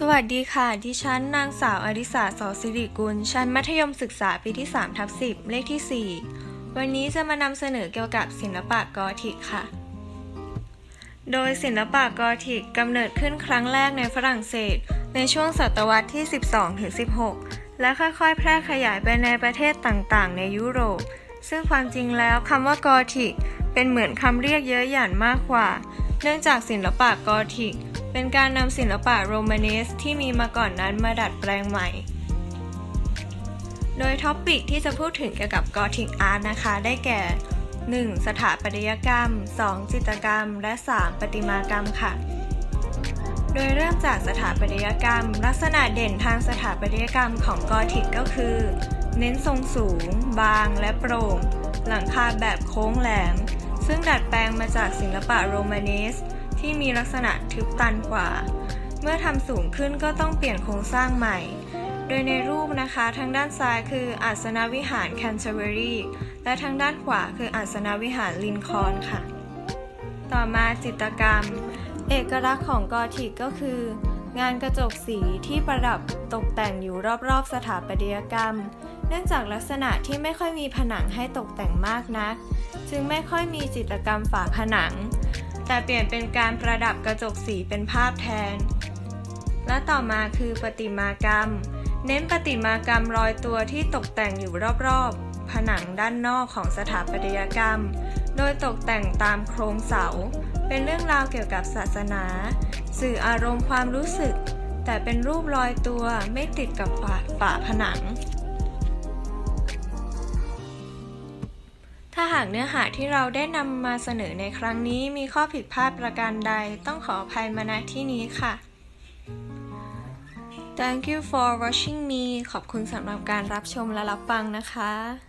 สวัสดีค่ะ ดิฉันนางสาวอริสาสอสิริกุล ชั้นมัธยมศึกษาปีที่3ทับ10 เลขที่ 4 วันนี้จะมานำเสนอเกี่ยวกับศิลปะกอธิกค่ะ โดยศิลปะกอธิกกำเนิดขึ้นครั้งแรกในฝรั่งเศส ในช่วงศตวรรษที่ 12-16 และค่อยๆ แพร่ขยายไปในประเทศต่างๆ ในยุโรป ซึ่งความจริงแล้วคำว่ากอธิกเป็นเหมือนคำเรียกเยอะหยันมากกว่า เนื่องจากศิลปะกอธิก เป็นการนำศิลปะโรมาเนสที่มีมาก่อนนั้นมาดัดแปลงใหม่ โดยท็อปปิกที่จะพูดถึงเกี่ยวกับกอธิกอาร์ตนะคะ ได้แก่ 1. สถาปัตยกรรม 2. จิตรกรรม และ 3. ประติมากรรมค่ะ โดยเริ่มจากสถาปัตยกรรม ลักษณะเด่นทางสถาปัตยกรรมของกอธิกก็คือ เน้นทรงสูง บางและโปร่ง หลังคาแบบโค้งแหลม ซึ่งดัดแปลงมาจากศิลปะโรมาเนส ที่มีลักษณะทึบตันกว่า เมื่อทำสูงขึ้นก็ต้องเปลี่ยนโครงสร้างใหม่ โดยในรูปนะคะทางด้านซ้ายคืออาสนวิหารแคนเทอร์เบอรีและทางด้านขวาคืออาสนวิหารลินคอนค่ะ ต่อมาจิตรกรรม เอกลักษณ์ของกอธิกก็คือ งานกระจกสีที่ประดับตกแต่งอยู่รอบๆสถาปัตยกรรม เนื่องจากลักษณะที่ไม่ค่อยมีผนังให้ตกแต่งมากนัก จึงไม่ค่อยมีจิตรกรรมฝาผนัง แต่เปลี่ยนเป็นการประดับกระจกสีเป็นภาพแทน และต่อมาคือประติมากรรม เน้นประติมากรรมรอยตัวที่ตกแต่งอยู่รอบๆ ผนังด้านนอกของสถาปัตยกรรม โดยตกแต่งตามโครงเสา เป็นเรื่องราวเกี่ยวกับศาสนา สื่ออารมณ์ความรู้สึก แต่เป็นรูปรอยตัวไม่ติดกับฝาฝาผนัง ถ้าหากเนื้อหาที่เราได้นำมาเสนอในครั้งนี้มีข้อผิดพลาดประการใดต้องขออภัยมาณที่นี้ค่ะ Thank you for watching me ขอบคุณสำหรับการรับชมและรับฟังนะคะ